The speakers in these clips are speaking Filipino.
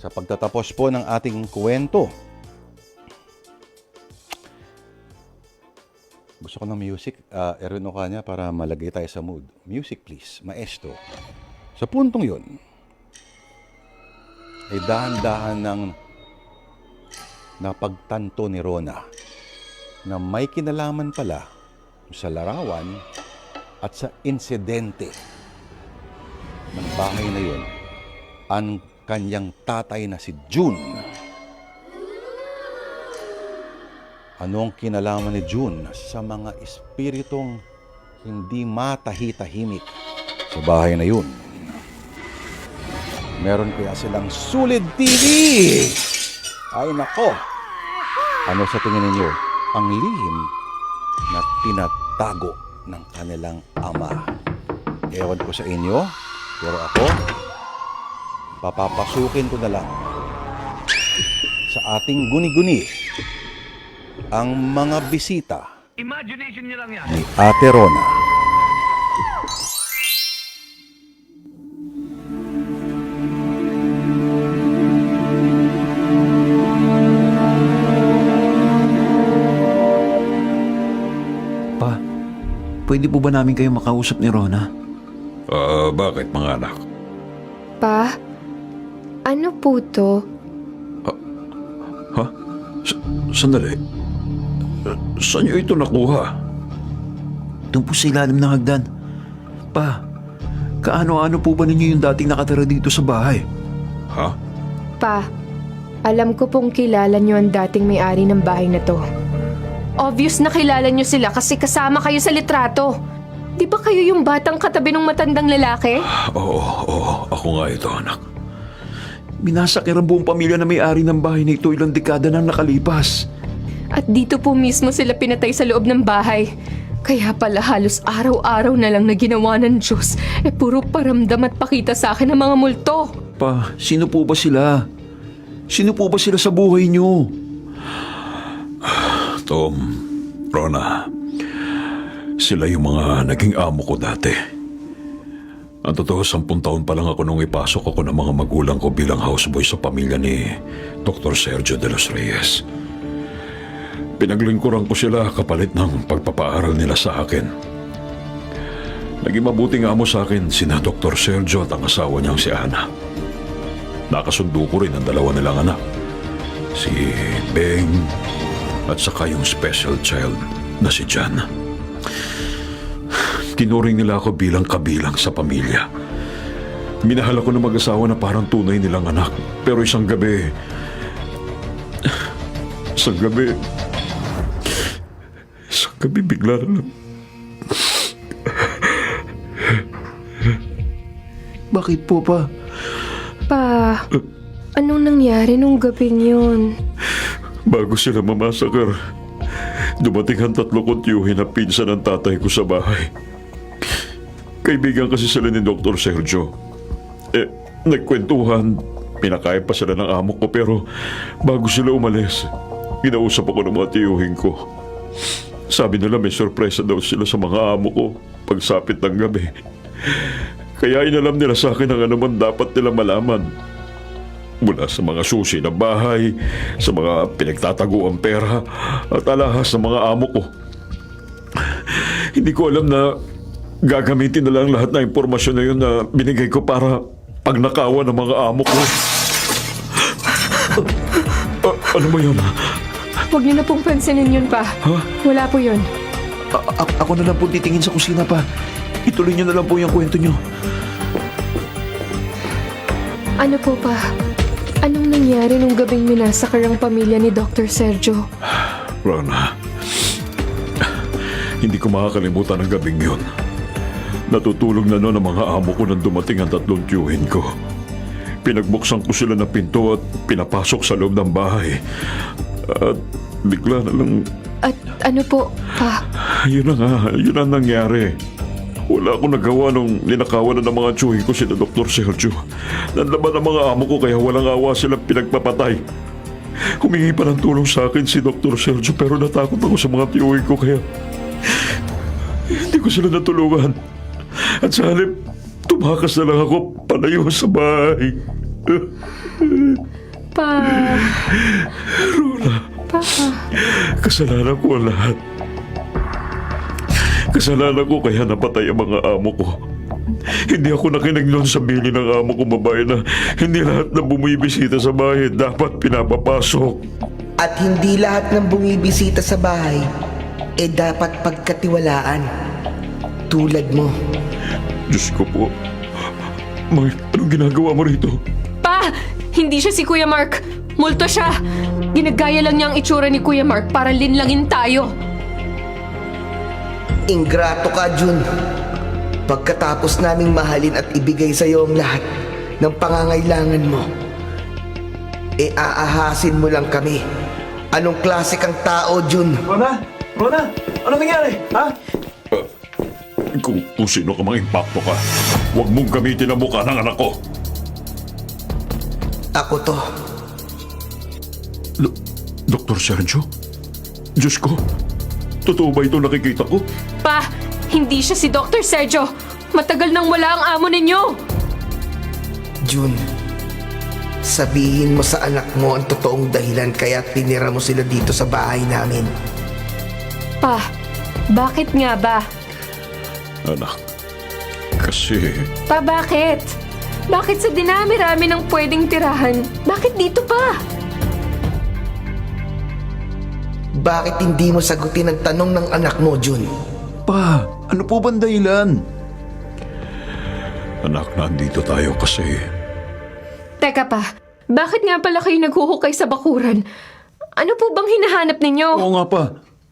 sa pagtatapos po ng ating kwento. Gusto ko ng music, uh, Erwin Ocanya, para malagay tayo sa mood. Music please, maestro. Sa puntong yun, ay dahan-dahan ng napagtanto ni Rona na may kinalaman pala sa larawan at sa insidente ng bahay na yun ang kanyang tatay na si June. Anong kinalaman ni June sa mga espiritong hindi matahi-tahimik sa bahay na yun? Meron kaya silang Sulit TV! Ay nako! Ano sa tingin ninyo ang lihim na tinatago ng kanilang ama? Ewan ko sa inyo, pero ako, papapasukin ko na lang sa ating guni-guni ang mga bisita Imagination niyo lang yan. ni Ate Rona. Pa, pwede po ba namin kayo makausap ni Rona? Ah, bakit mga anak? Pa, ano po to? Ha? S- sandali. Uh, saan niyo ito nakuha? Doon po sa ilalim ng hagdan. Pa, kaano-ano po ba ninyo yung dating nakatira dito sa bahay? Ha? Pa, alam ko pong kilala niyo ang dating may-ari ng bahay na to. Obvious na kilala niyo sila kasi kasama kayo sa litrato. Di ba kayo yung batang katabi ng matandang lalaki? Oo, oo. Ako nga ito, anak. Minasakir ang buong pamilya na may-ari ng bahay na ito ilang dekada nang nakalipas. At dito po mismo sila pinatay sa loob ng bahay. Kaya pala halos araw-araw na lang na ginawa ng Diyos, eh puro paramdam at pakita sa akin ng mga multo. Pa, sino po ba sila? Sino po ba sila sa buhay niyo? Tom, Rona, sila yung mga naging amo ko dati. Ang totoo, sampung taon pa lang ako nung ipasok ako ng mga magulang ko bilang houseboy sa pamilya ni Dr. Sergio de los Reyes. Pinaglingkuran ko sila kapalit ng pagpapaaral nila sa akin. Naging mabuting amo sa akin sina Dr. Sergio at ang asawa niyang si Ana. Nakasundo ko rin ang dalawa nilang anak. Si Beng at saka yung special child na si Jan. Tinuring nila ako bilang kabilang sa pamilya. Minahal ako ng mag-asawa na parang tunay nilang anak. Pero isang gabi... Isang gabi... Isang gabi bigla na lang... Bakit po pa? Pa, anong nangyari nung gabing yun? Bago sila mamasakar, dumating ang tatlo kong tiyuhin na pinsan ng tatay ko sa bahay. Kaibigan kasi sila ni Dr. Sergio. Eh, nagkwentuhan, pinakain pa sila ng amo ko pero bago sila umalis, ginausap ako ng mga tiyuhin ko. Sabi nila may sorpresa daw sila sa mga amo ko pagsapit ng gabi. Kaya inalam nila sa akin ang anuman dapat nila malaman mula sa mga susi ng bahay, sa mga pinagtataguang pera, at alahas ng mga amo ko. Hindi ko alam na gagamitin na lang lahat ng impormasyon na yun na binigay ko para pagnakawan ng mga amo ko. Ah, ano ba yun? Huwag niyo na pong pansinin yun pa. Wala po yun. A- a- ako na lang po titingin sa kusina pa. Ituloy niyo na lang po yung kwento niyo. Ano po pa? Anong nangyari nung gabing minasakar ang pamilya ni Dr. Sergio? Rana, hindi ko makakalimutan ang gabing yun. Natutulog na noon ang mga amo ko nang dumating ang tatlong tiyuhin ko. Pinagbuksan ko sila ng pinto at pinapasok sa loob ng bahay. At bigla na lang, At ano po, pa? yun na nga, yun ang nangyari. Wala akong nagawa nung ninakawan na ng mga tiyuhin ko si Dr. Sergio. Nanlaban ang mga amo ko kaya walang awa silang pinagpapatay. Humingi pa ng tulong sa akin si Dr. Sergio pero natakot ako sa mga tiyuhin ko kaya hindi ko sila natulungan. At sa halip, tumakas na lang ako palayo sa bahay. Pa. Pa. Kasalanan ko ang lahat. Kasalanan ko kaya napatay ang mga amo ko. Hindi ako nakinig noon sa bili ng amo ko babae na hindi lahat na bumibisita sa bahay dapat pinapapasok. At hindi lahat ng bumibisita sa bahay eh dapat pagkatiwalaan. Tulad mo. Diyos ko po. Mark, anong ginagawa mo rito? Pa! Hindi siya si Kuya Mark. Multo siya. Ginagaya lang niya ang itsura ni Kuya Mark para linlangin tayo. Ingrato ka, Jun. Pagkatapos naming mahalin at ibigay sa iyo ang lahat ng pangangailangan mo, e aahasin mo lang kami. Anong klase kang tao, Jun? Rona? Rona? Ano nangyari? Ha? Kung, kung sino ka mang impacto ka, huwag mong gamitin ang mukha ng anak ko. Ako to. Do- Dr. Sergio? Diyos ko, totoo ba ito nakikita ko? Pa! Hindi siya si Dr. Sergio. Matagal nang wala ang amo ninyo. Jun, sabihin mo sa anak mo ang totoong dahilan kaya tinira mo sila dito sa bahay namin. Pa, bakit nga ba? Anak, kasi Pa, bakit? Bakit sa dinami-rami ng pwedeng tirahan? Bakit dito pa? Bakit hindi mo sagutin ang tanong ng anak mo, Jun? Pa, ano po bang dahilan? anak nandito tayo kasi Teka pa, bakit nga pala kayo naghuhukay sa bakuran? Ano po bang hinahanap ninyo? Oo nga pa.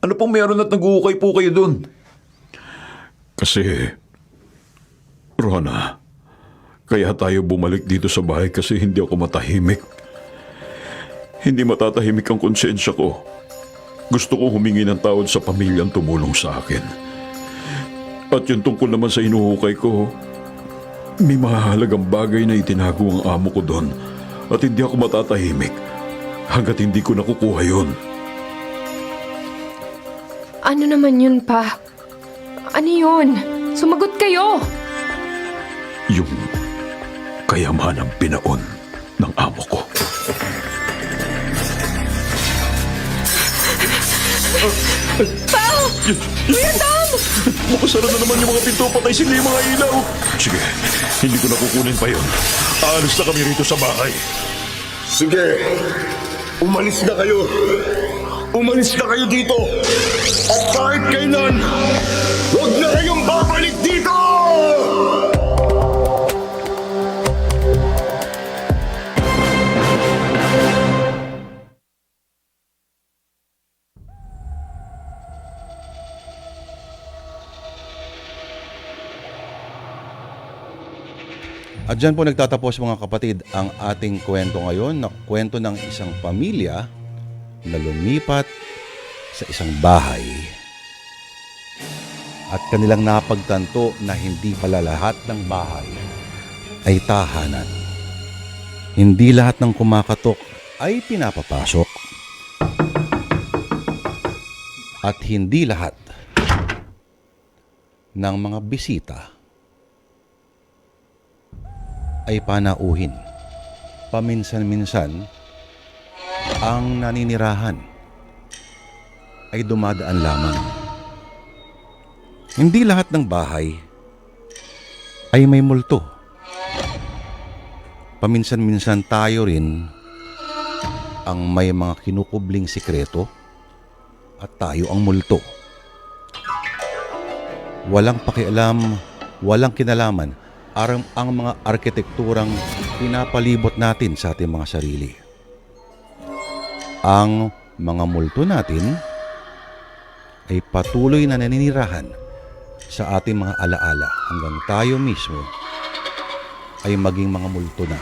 Ano pong meron at nag-uukay po kayo dun? Kasi, Rona, kaya tayo bumalik dito sa bahay kasi hindi ako matahimik. Hindi matatahimik ang konsensya ko. Gusto ko humingi ng tawad sa pamilyang tumulong sa akin. At yung tungkol naman sa inuhukay ko, may mahalagang bagay na itinago ang amo ko doon at hindi ako matatahimik hanggat hindi ko nakukuha yun. Ano naman yun pa? Ano yun? Sumagot kayo! Yung kayamanang pinaon ng amo ko. Kuya Tom! Makasara na naman yung mga pinto, patay sila yung mga ilaw. Sige, hindi ko nakukunin pa yon. Aalis na kami rito sa bahay. Sige, umalis na kayo. Umalis na kayo dito. At kahit kailan, huwag na kayong babalik dito! At dyan po nagtatapos mga kapatid ang ating kwento ngayon na kwento ng isang pamilya na lumipat sa isang bahay. At kanilang napagtanto na hindi pala lahat ng bahay ay tahanan. Hindi lahat ng kumakatok ay pinapapasok. At hindi lahat ng mga bisita ay panauhin. Paminsan-minsan, ang naninirahan ay dumadaan lamang. Hindi lahat ng bahay ay may multo. Paminsan-minsan tayo rin ang may mga kinukubling sikreto at tayo ang multo. Walang pakialam, walang kinalaman ang, ang mga arkitekturang pinapalibot natin sa ating mga sarili. Ang mga multo natin ay patuloy na naninirahan sa ating mga alaala hanggang tayo mismo ay maging mga multo na.